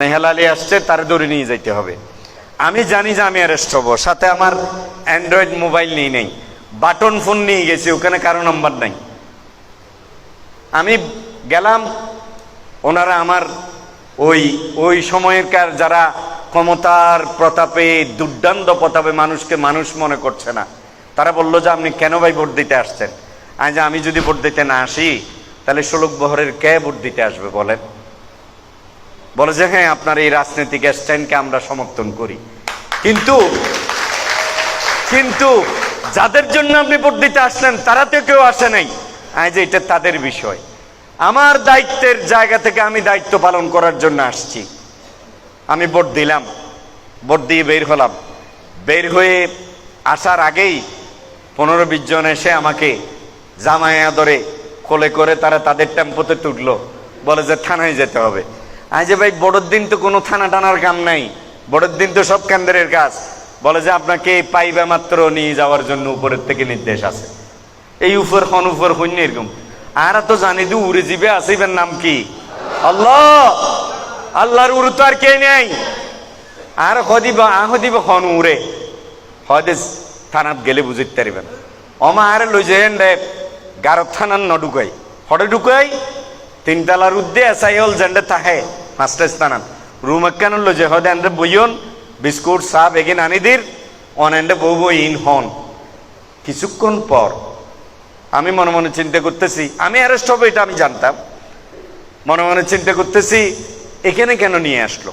হেলালি আসছে, তার দৌড়ে নিয়ে যাইতে হবে। আমি জানি যে আমি অ্যারেস্ট হব, সাথে আমার অ্যান্ড্রয়েড মোবাইল নিয়ে নেই। বাটন ফোন নিয়ে গেছি, ওখানে কারও নাম্বার নাই। আমি গেলাম, ওনারা আমার ওই ওই সময়কার যারা ক্ষমতার প্রতাপে, দুর্দান্ত প্রতাপে মানুষকে মানুষ মনে করছে না, তারা বলল যে আপনি কেন ভাই ভোট দিতে আসছেন? আজ আমি যদি ভোট দিতে না আসি, তাহলে ষোলক বহরের কে ভোট দিতে আসবে বলেন? বলে যে হ্যাঁ আপনার এই রাজনৈতিক স্ট্যান্ডকে আমরা সমর্থন করি। কিন্তু কিন্তু যাদের জন্য আপনি ভোট দিতে আসলেন, তারা তো কেউ আসে নাই। আজ এটা তাদের বিষয়। আমার দায়িত্বের জায়গা থেকে আমি দায়িত্ব পালন করার জন্য আসছি। আমি ভোট দিলাম। ভোট দিয়ে বের হলাম। বের হয়ে আসার আগেই পনেরো বিশ জন এসে আমাকে জামায়া ধরে কোলে করে তারা তাদের টেম্পোতে তুললো। বলে যে, থানায় যেতে হবে। আজ ভাই, বড়োর দিন তো কোনো থানা টানার কাম নাই। বড়োর দিন তো সব কেন্দ্রের কাজ। বলে যে আপনাকে পাইবা মাত্র নিয়ে যাওয়ার জন্য উপরের থেকে নির্দেশ আছে। এই উপর খন উপর হইন এরকম। আর তো জানি দি উড়ে জিবে আসিবেন নাম কি? আল্লাহ! আল্লাহর উড়ে তো আর কে নেই? আর হদিব আহদিব খন উড়ে। হদে থানাত গেলে বুঝিতে পারিবেন। অমা আরে লই যেন রে গারো থানার ন ঢুকাই। হরে ঢুকাই, তিনতলার উদ্দে এসাই হল জেন্ডে তাহে। পাঁচটা স্থানান। রুম একখান লই যে হদে এন্ডে বইয়ন, বিস্কুট, চা, বেগিন আনি দির, অন এন্ডে বউ বই ইন হন। কিছুক্ষণ পর আমি মনে মনে চিন্তা করতেছি, আমি অ্যারেস্ট হব এটা আমি জানতাম। মনে মনে চিন্তা করতেছি, এখানে কেন নিয়ে আসলো?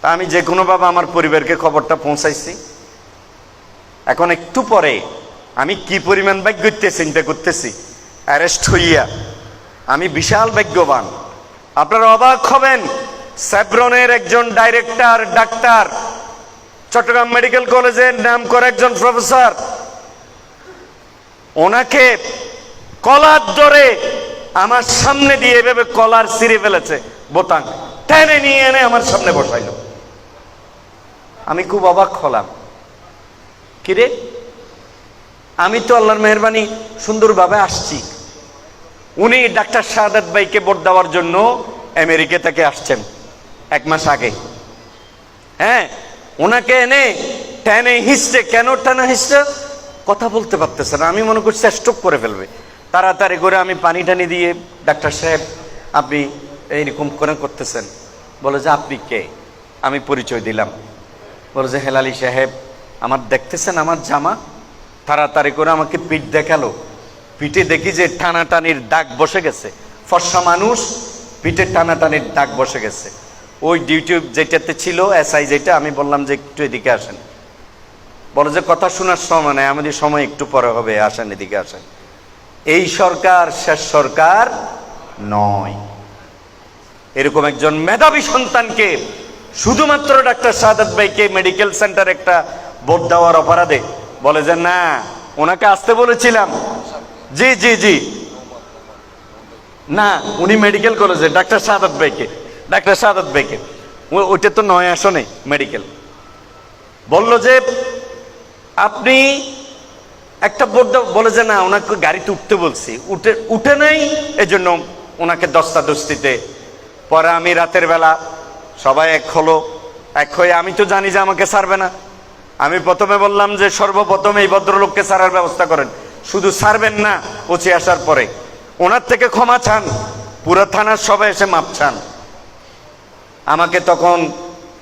তা আমি যে কোনোভাবে আমার পরিবারকে খবরটা পৌঁছাইছি। এখন একটু পরে আমি কি পরিমাণ ভাগ্যতে চিন্তা করতেছি? অ্যারেস্ট হইয়া আমি বিশাল ভাগ্যবান। আপনারা অবাক হবেন, স্যাব্রনের একজন ডাইরেক্টর, ডাক্তার, চট্টগ্রাম মেডিকেল কলেজের নাম করে একজন প্রফেসর। ওনাকে কলার ধরে আমার সামনে দিয়ে এভাবে কলার ছিঁড়ে ফেলেছে বোতাম। টেনে নিয়ে এনে আমার সামনে বসাইল। আমি খুব অবাক হলাম। কিরে? আমি তো আল্লাহর মেহরবানি সুন্দরভাবে আসছি। উনি ডাক্তার শাহাদাত ভাইকে ভোট দেওয়ার জন্য আমেরিকা থেকে আসছেন, এক মাস আগে। হ্যাঁ ওনাকে এনে টেনে হিসছে কেন টেনে হিসছে কথা বলতে পারতেছে না, আমি মনে করছি স্টপ করে ফেলবে। তাড়াতাড়ি করে আমি পানি টানি দিয়ে ডাক্তার সাহেব, আপনি এইরকম করে করতেছেন? বলে যে, আপনি কে? আমি পরিচয় দিলাম। বলে যে, হেলালি সাহেব, আমার দেখতেছেন আমার জামা? তাড়াতাড়ি করে আমাকে পিঠ দেখাল। পিঠে দেখি যে টানাটানির দাগ বসে গেছে। ফর্সা মানুষ, পিঠে টানাটানির দাগ বসে গেছে। ওই ডিউটি যেটাতে ছিল এসআই যেটা, আমি বললাম যে একটু এদিকে আসেন। বলে যে কথা শোনার সময় নেই, আমাদের সময় একটু পরে হবে, আসেন এদিকে আসেন। এই সরকার শেষ সরকার নয়। এরকম একজন মেধাবী সন্তানকে শুধুমাত্র ডাক্তার সাদাত ভাইকে মেডিকেল সেন্টার একটা ভোট দেওয়ার অপরাধে বলে যে, না, ওনাকে আসতে বলেছিলাম। জি জি জি। না, উনি মেডিকেল কলেজে ডাক্তার সাদাত ভাইকে, ডাক্তার সাদাত ভাইকে। ওইটা তো নয় আসনে মেডিকেল বলল যে, আপনি একটা দাও, বলে যে, না, ওনাকে গাড়িতে উঠতে বলছি। উঠে উঠে নেই, এজন্য ওনাকে দস্তা দস্তিতে পরে আমি রাতের বেলা সবাই এক হলো, এক হয়ে আমি তো জানি যে আমাকে ছাড়বে না। আমি প্রথমে বললাম যে, সর্বপ্রথম এই ভদ্রলোককে ছাড়ার ব্যবস্থা করেন। শুধু ছাড়বেন না, পচে আসার পরে। ওনার থেকে ক্ষমা চান, পুরা থানার সবাই এসে মাপ চান। আমাকে তখন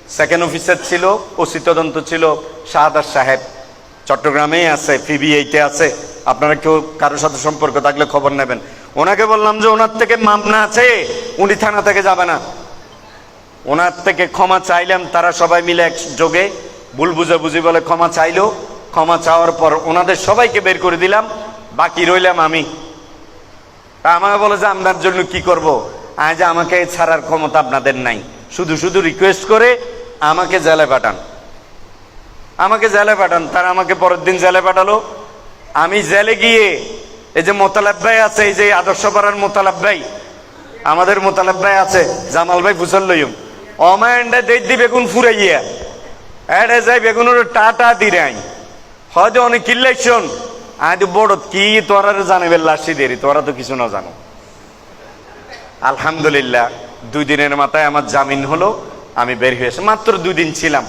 সেকেন্ড অফিসার ছিল, ওসি তদন্ত ছিল শাহাদার সাহেব। চট্টগ্রামেই আছে পিবিআইতে আছে। আপনারা কেউ কারোর সাথে সম্পর্ক থাকলে খবর নেবেন। ওনাকে বললাম যে, ওনার থেকে মামলা আছে উনি থানা থেকে যাবে না। ওনার থেকে ক্ষমা চাইলাম, তারা সবাই মিলে এক যোগে ভুল বুঝাবুঝি বলে ক্ষমা চাইলো। ক্ষমা চাওয়ার পর ওনাদের সবাইকে বের করে দিলাম, বাকি রইলাম আমি। তা আমাকে বলে যে আপনার জন্য কি করব? আজ আমাকে ছাড়ার ক্ষমতা আপনাদের নাই। শুধু শুধু রিকোয়েস্ট করে আমাকে জেলে পাঠান। আমাকে জেলে পাঠান। তারা আমাকে পরের দিন জেলে পাঠালো। আমি জেলে গিয়ে, এই যে মোতালাব ভাই আছে, এই যে আদর্শ পাড়ার মোতালাব ভাই, আমাদের মোতালাব ভাই আছে, জামাল ভাই ফুসল লইম অমায়ন্ডা দেই দি বেগুন ফুরাইয়া। এড়ে যাই বেগুনের টা টা টাটা দিরাই। হয়তো অনেক কিল্লাইছন আজ বড়, কি তোরা জানে আসি দেরি? তোরা তো কিছু না জানো। আলহামদুলিল্লাহ, দুই দিনের মাথায় আমার জামিন হলো, আমি বের হয়ে এসে মাত্র দুই দিন ছিলাম।